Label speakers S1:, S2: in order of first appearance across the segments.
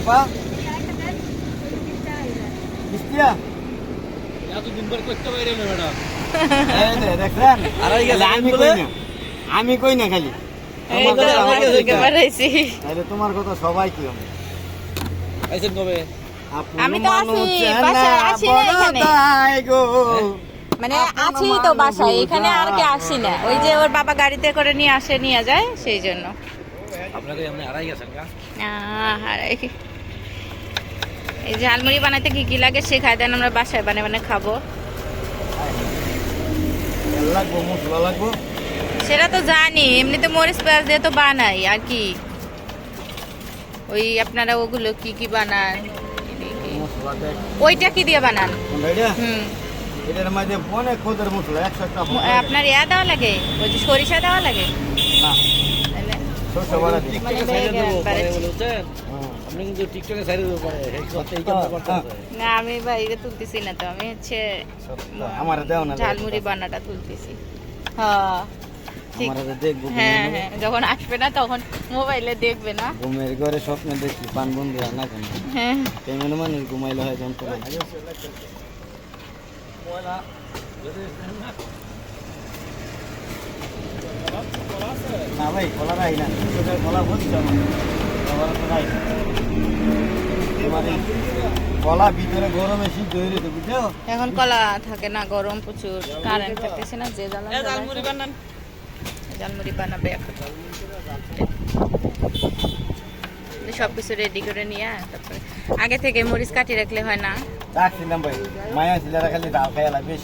S1: আপা বিস্তিয়া
S2: এতদিন পর করতে পারি না ম্যাডাম
S1: এই যে দেখছেন
S2: আড়াই গেছে
S1: তাহলে আমি? কই না আমি কই না খালি তোমার কথা সবাই কি
S2: কবে?
S3: আমি তো আছি,
S1: গো।
S3: মানে আছি তো বাসায় এখানে আর কি। আসি না। ওই যে ওর বাবা গাড়িতে করে নিয়ে আসে নিয়ে যায় সেই জন্য।
S2: আপনাকে আপনি আড়াই গেছেন
S3: আহ, আর এই- এই ঝালমুড়ি বানাইতে কি কি লাগে শেখায় দেন আমরা বাসায় বানিয়ে বানিয়ে খাব। সেটা তো জানি এমনিতে মরিচ পেঁয়াজ দিয়ে তো বানাই আর কি? ওই আপনারা ওগুলো কি কি বানান? ওইটা কি দিয়ে বানান? হুম।
S1: এটার মধ্যে অনেক খোদের মশলা একশো একটা
S3: আপনার ইয়া দেওয়া লাগে? ওই যে সরিষা দেওয়া লাগে?
S1: না। বাড়া হ্যাঁ।
S2: আপনি কিন্তু টিকটকে সাইডে দেবো পরে এই কামটা করতে
S3: না আমি বাইরে তুলতেছি না তো আমি হচ্ছে।
S1: আমারে দেও না
S3: ঝালমুড়ি বানাটা তুলতেছি। হ্যাঁ।
S1: দেখব
S3: হ্যাঁ হ্যাঁ যখন আসবে না তখন মোবাইলে দেখবে না।
S1: ঘুমের ঘরে স্বপ্নে দেখি পান বন্ধু না কেন।
S3: হ্যাঁ।
S1: কেমন মানুষ ঘুমাইলে হয় যন্ত্রণা না। ভাই কলা রাই না। কলা বুঝছ আমার? কলা ভিতরে গরমে শীত বুঝছ
S3: এখন কলা থাকে না গরম প্রচুর কারেন্ট থাকতেছে না যে জ্বালা জ্বালায়।
S2: বানান
S3: বানাবে এখন সব কিছু রেডি করে নিয়ে তারপরে আগে থেকে মরিচ কাটি রাখলে হয় না।
S1: ভাই। মায়া খালি ডাল
S3: আমি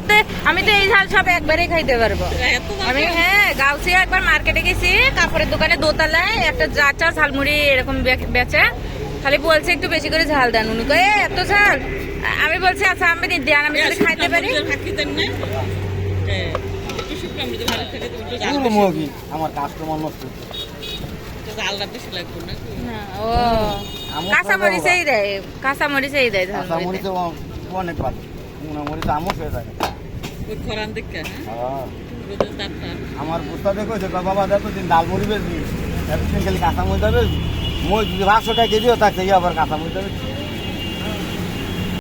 S3: তো আমি তো এই ঝাল সব একবারে খাইতে পারব। আমি হ্যাঁ গাউসি একবার মার্কেটে গেছি কাপড়ের দোকানে দোতলায় একটা ঝালমুড়ি এরকম বে- বেচে। খালি বলছে একটু বেশি করে ঝাল দেন উনি। কয়ে এত ঝাল? আমি বলছি আচ্ছা আমি দেন আমি যদি খাইতে পারি।
S1: আমার কাস্টমার নষ্ট হচ্ছে।
S3: না, ও।
S1: আমও
S3: কাঁচা
S1: খাব
S3: মরিচেই দেয়
S1: অনেক ভালো। মরিচ আমও হয়ে? যায়। আমার বুঝতে দেখো যে বাবা দেখো দিন ডাল মরি বেশি এতদিন খালি কাঁচা মরিচ বেশি মই যদি পাঁচশো টাকা কেজিও থাকছে আবার কাঁচা দেবে বেশি